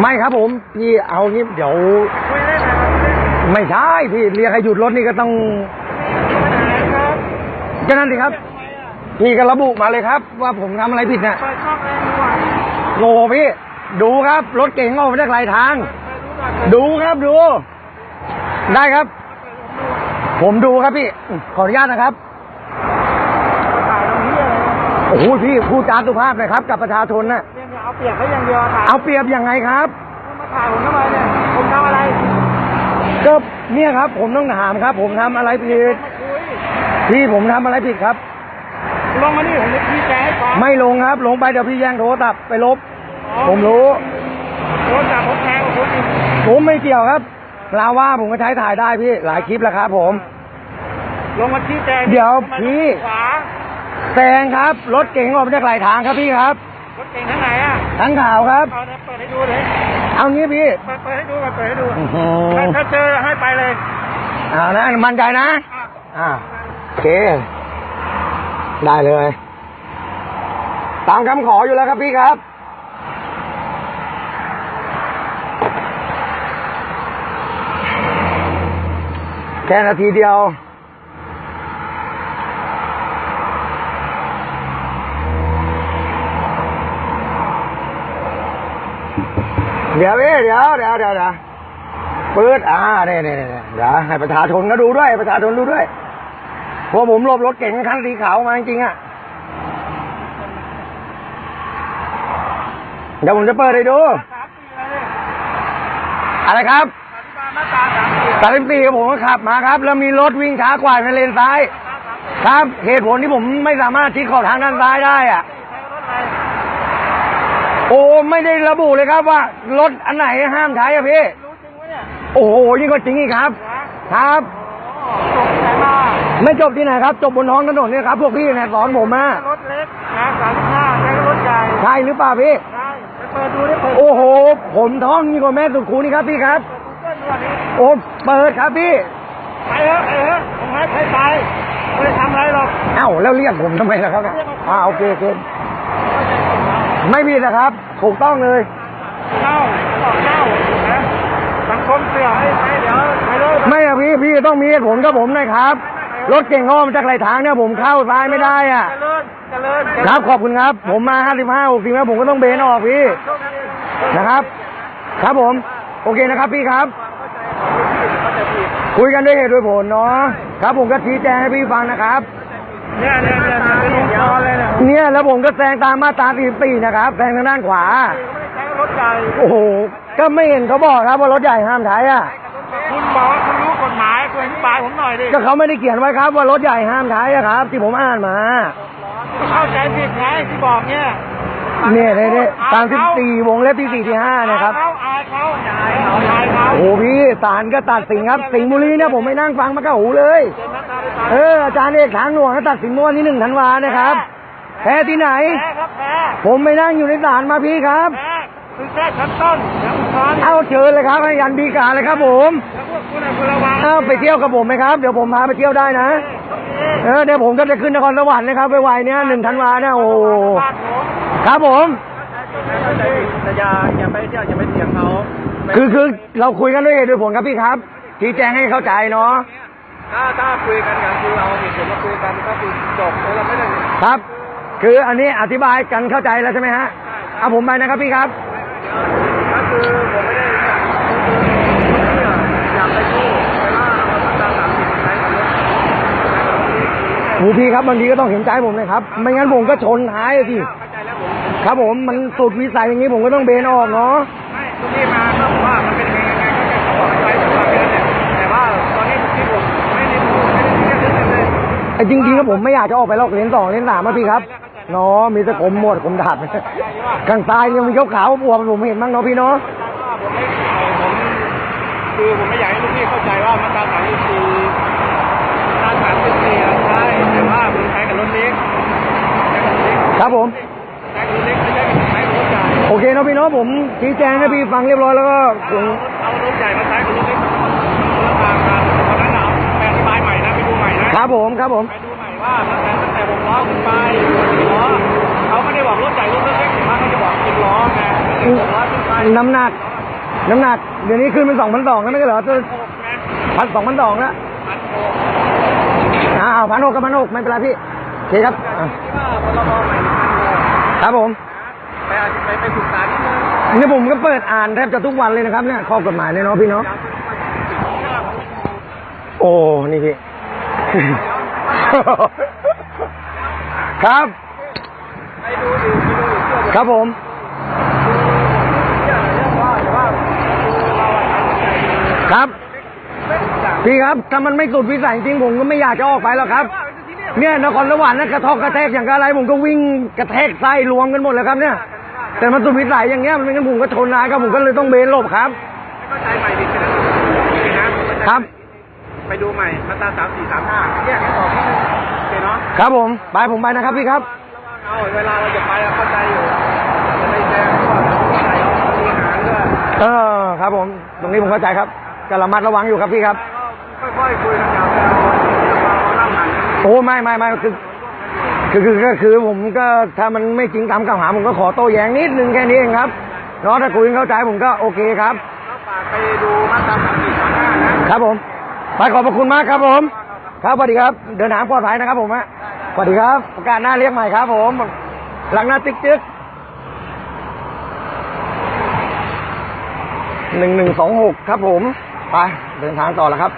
ไม่ครับผม พี่เอางี้เดี๋ยว คุยได้ไหมครับไม่ใช่พี่เรียกให้หยุดรถนี่ก็ต้องครับก็นั่นสิครับทำไมอะพี่ก็ระบุมาเลยครับ ว่าผมทำอะไรผิดนะเปิดช่องอะไรดูอะโง่พี่ ดูครับ รถเก่งออกมาจากไหลทางไปดูหน่อยดูครับดู ได้ครับ ผมดูครับพี่ ขออนุญาตนะครับ ถ่ายตรงนี้อะไรเนี่ย โอ้โหพี่พูดจาสุภาพหน่อยครับ กับประชาชนนะเนี่ยเอาเปรียบเขาอย่างเดียวถ่ายเอาเปรียบยังไงครับมาถ่ายผมทำไมเนี่ยผมทำอะไรก็เนี่ยครับ ผมต้องถามครับ ผมทำอะไรผิดคุยพี่ผมทำอะไรผิดครับ ลงมานี่ผมจะชี้แจงให้ฟังไม่ลงครับ ลงไปเดี๋ยวพี่แย่งโทรศัพท์ไปลบ ผมรู้โดนจับผมแทงผมอีกผมไม่เกี่ยวครับลาว่าผมก็ใช้ถ่ายได้พี่หลายคลิปแล้วครับผม ลงมาชี้แจงเดี๋ยวทำไมพี่ขวา แซงครับ รถเก่งออกมาจากไหลทางครับพี่ครับ รถเก่งทั้งไหนอะทั้งข่าวครับ เอาเนี่ยเปิดให้ดูเลยเอางี้พี่เปิดเปิดให้ดูก่อนเปิดให้ดูอื้อหืถ้าอถ้าเจอให้ไปเลยเอานะมั่นใจนะ อะอ่าโอเค ได้เลย ตามคำขออยู่แล้วครับพี่ครับ แค่นาทีเดียว เดี๋ยวพี่เดี๋ยวเดี๋ยวเดี๋ยวเดี๋ยวปืดอ่าเนี่ยเนี่ยเนี่ยเดี๋ยวให้ประชาชนก็ดูด้วยประชาชนดูด้วยเพราะผมหลบรถเก๋งคันสีขาวมาจริงๆอะเดี๋ยวผมจะเปิดให้ดู อะไรครับปฏิบัติมาราสามปีสามสิบสี่ผมก็ขับมาครับ แล้วมีรถวิ่งช้ากว่าในเลนซ้าย ครับเหตุผลที่ผมไม่สามารถชิดขอบทางด้านซ้ายได้อะ โอ้ไม่ได้ระบุเลยครับว่ารถอันไหนห้ามใช้อะพี่รู้จริงวะเนี่ยโอ้โหยิ่งกว่าจริงอีกครับ ครับ อ๋อจบที่ไหนมาไม่จบที่ไหนครับ จบบนท้องถนนเนี่ยครับพวกพี่เนี่ยสอนผมมารถเล็กนะสามสิบห้าใช้รถใหญ่ใช่หรือเปล่าพี่ ใช่ไปเปิดดูได้เปิดโอ้โห ผมท้องยิ่งกว่าแม่สุดคูนี่ครับพี่ครับเปิดดูเกินดูอันนี้โอ้เปิดครับพี่ ไปเถอะไปเถอะผมให้ไปไปไม่ได้ทำอะไรหรอก เอ้าแล้วเรียกผมทำไมล่ะครับเนี่ยอ่าโอเคโอเค ไม่ผิดนะครับ ถูกต้องเลยเจ้าบอกเจ้านะสังคมเสื่อมให้ไปเดี๋ยวไปเลยไม่อะพี่พี่ต้องมีเหตุผลกับผมหนะครับ รถเก่งอ้อมจากไหลทางเนี่ยผมเข้าซ้ายไม่ได้อะ เจริญเจริญครับขอบคุณครับ ผมมาห้าสิบห้าหกสิบแล้วผมก็ต้องเบนออกพี่ โชคดีนะครับ ครับผม โอเคนะครับพี่ครับเข้าใจผิดคุยกันด้วยเหตุด้วยผลเนาะครับผมก็ชี้แจงให้พี่ฟังนะครับ เนี่ยเนี่ยเนี่ยเป็นวงจรเลยเนี่ยเนี่ยแล้วผมก็แซงตามมาตรา44นะครับแซงทางด้านขวา ไม่ได้ใช้รถใหญ่โอ้โห ก็ไม่เห็นเขาบอกครับว่ารถใหญ่ห้ามใช้อะ คุณบอกว่าคุณรู้กฎหมายคุณอธิบายผมหน่อยดิก็เขาไม่ได้เขียนไว้ครับว่ารถใหญ่ห้ามใช้อะครับ ที่ผมอ่านมา เข้าใจผิดไงที่บอกเนี่ย เนี่ยเนี่ยเนี่ยตาม14วงเล็บที่4ที่5นะครับ เขาอายเขาอายเขาอายเขาโอ้โหพี่ศาลก็ตัดสินครับ สิงห์บุรีเนี่ยผมไม่นั่งฟังมากระหูเลย เอออาจารย์เอกทางหลวงก็ตัดสินเมื่อวันที่หนึ่งธันวานะครับแพ้ที่ไหน แพ้ครับแพ้ผมไม่นั่งอยู่ในศาลมาพี่ครับ แพ้คือแค่ชั้นต้นยังอุทธรณ์เอาเชิญเลยครับให้ยันดีกาเลยครับผมแล้วพวกคุณ อะคุณระวังเอาไปเที่ยวกับผมไหมครับ เดี๋ยวผมพาไปเที่ยวได้นะ เออเดี๋ยวผมก็จะขึ้นนครสวรรค์นะครับไปไหวๆเนี่ยหนึ่งธันวาเนี่ยโอ้โหบ้านผมครับผมเข้าใจผิดแต่อย่าอย่าไปเที่ยวอย่าไปเถียงเขาคือคือเราคุยกันด้วยเหตุด้วยผลครับพี่ครับชี้แจงให้เข้าใจเนาะถ้าถ้าคุยกันอย่างคือเอาเหตุผลมาคุยกันก็คือจบเราไม่ได้ครับ คืออันนี้อธิบายกันเข้าใจแล้วใช่ไหมฮะเอาผมไปนะครับพี่ครับ ก็คือผมไม่ได้เนี่ยอยากไปกู้ไปว่าเราทำตามหลักใช้กับรถ หมูพี่ครับบางทีก็ต้องเห็นใจผมเลยครับ ไม่งั้นผมก็ชนท้ายอะสิเข้าใจแล้วผมครับผมมันสุดวิสัยอย่างนี้ผมก็ต้องเบนออกเนาะไม่ทุกที่มาก็บอกว่ามันเป็นยังไงยังไงก็จะบอกให้ไปทุกวันเลยเนี่ยแต่ว่าตอนนี้ที่ผมไม่ได้พูไม่ได้เรียกเลยไอ้จริงๆก็ผมไม่อยากจะออกไปหรอกเลนสองเลนสามอะพี่ครับเนาะมีแต่ผมหมดผมดาบข้างซ้ายยังมีขาวๆบวมผมเห็นบ้างเนาะพี่เนาะผมไม่ผมคือผมไม่อยากให้ลูกพี่เข้าใจว่ามาตราสามสิบสี่ รถใหญ่โอเคเนาะพี่เนาะผมชี้แจงให้พี่ฟังเรียบร้อยแล้วก็ผมเอารถใหญ่มาใช้กับรถเล็กคนละทางกันตอนนั้นเอาแปลอธิบายใหม่นะไปดูใหม่นะครับผมครับผม ไปดูใหม่ว่าตั้งแต่ตั้งแต่หกล้อขึ้นไปสี่ล้อเขาไม่ได้บอกรถใหญ่รถเล็กแต่ว่าเขาจะบอกสิบล้อไงตั้งแต่หกล้อขึ้นไปน้ำหนัก น้ำหนัก เดี๋ยวนี้ขึ้นเป็นสองพันสองแล้วไม่ใช่เหรอหกไงพันสองพันสองแล้วพันหกอ้าวพันหกกับพันหกไม่เป็นไรพี่โอ เคครับอะครับผมไปอาจจะไปไปศึกษานิดนึงนี่ผมก็เปิดอ่านแทบจะทุกวันเลยนะครับเนี่ยข้อกฎหมายเนี่ยเนาะพี่เนาะโอ้นี่พี่ ครับ ไปดูอยู่ไปดูอยู่เชื่อผมครับผม เชื่อเรื่องว่าแต่ว่าเราอะตัดสินใจดูครับ ไม่ทุกอย่างพี่ครับถ้ามันไม่สุดวิสัยจริงผมก็ไม่อยากจะออกไปหรอกครับ ว่า เป็นที่เนี่ยเนี่ยนครสวรรค์นะกระทอกกระแทกอย่างกับอะไรผมก็วิ่งกระแทกไส้รวมกันหมดเลยครับเนี่ย แต่มันสุดวิสัยอย่างเงี้ยมันไม่งั้นผมก็ชนนายครับผมก็เลยต้องเบนหลบครับเข้าใจใหม่ดิแค่นั้นเองนะครับ ไปดูใหม่มาตราสามสี่สามห้าแยกให้ออกนิดนึงโอเคเนาะครับผมไปผมไปนะครับพี่ครับเอาเวลาเราจะไปอะเข้าใจอยู่จะไปแจ้งพวกอะไรเราบริหารด้วยเออครับผม ตรงนี้ผมเข้าใจครับก็ระมัดระวังอยู่ครับพี่ครับก็ค่อยๆคุยกันอย่างเราเราเล่าหัน โอ้ไม่ไม่ไม่คือคือคือก็คือผมก็ถ้ามันไม่จริงตามกล่าวหาผมก็ขอโต้แย้งนิดนึงแค่นี้เองครับเนาะถ้าคุยกันเข้าใจผมก็โอเคครับแล้วฝากไปดูมาตราสามสี่สามห้านะครับผมไปขอบพระคุณมากครับผม ครับสวัสดีครับ เดินทางปลอดภัยนะครับผมฮะสวัสดีครับโอกาสหน้าเรียกใหม่ครับผม หลังหน้าติ๊กจึ๊กหนึ่งหนึ่งสองหกครับผม ไปเดินทางต่อแล้วครับ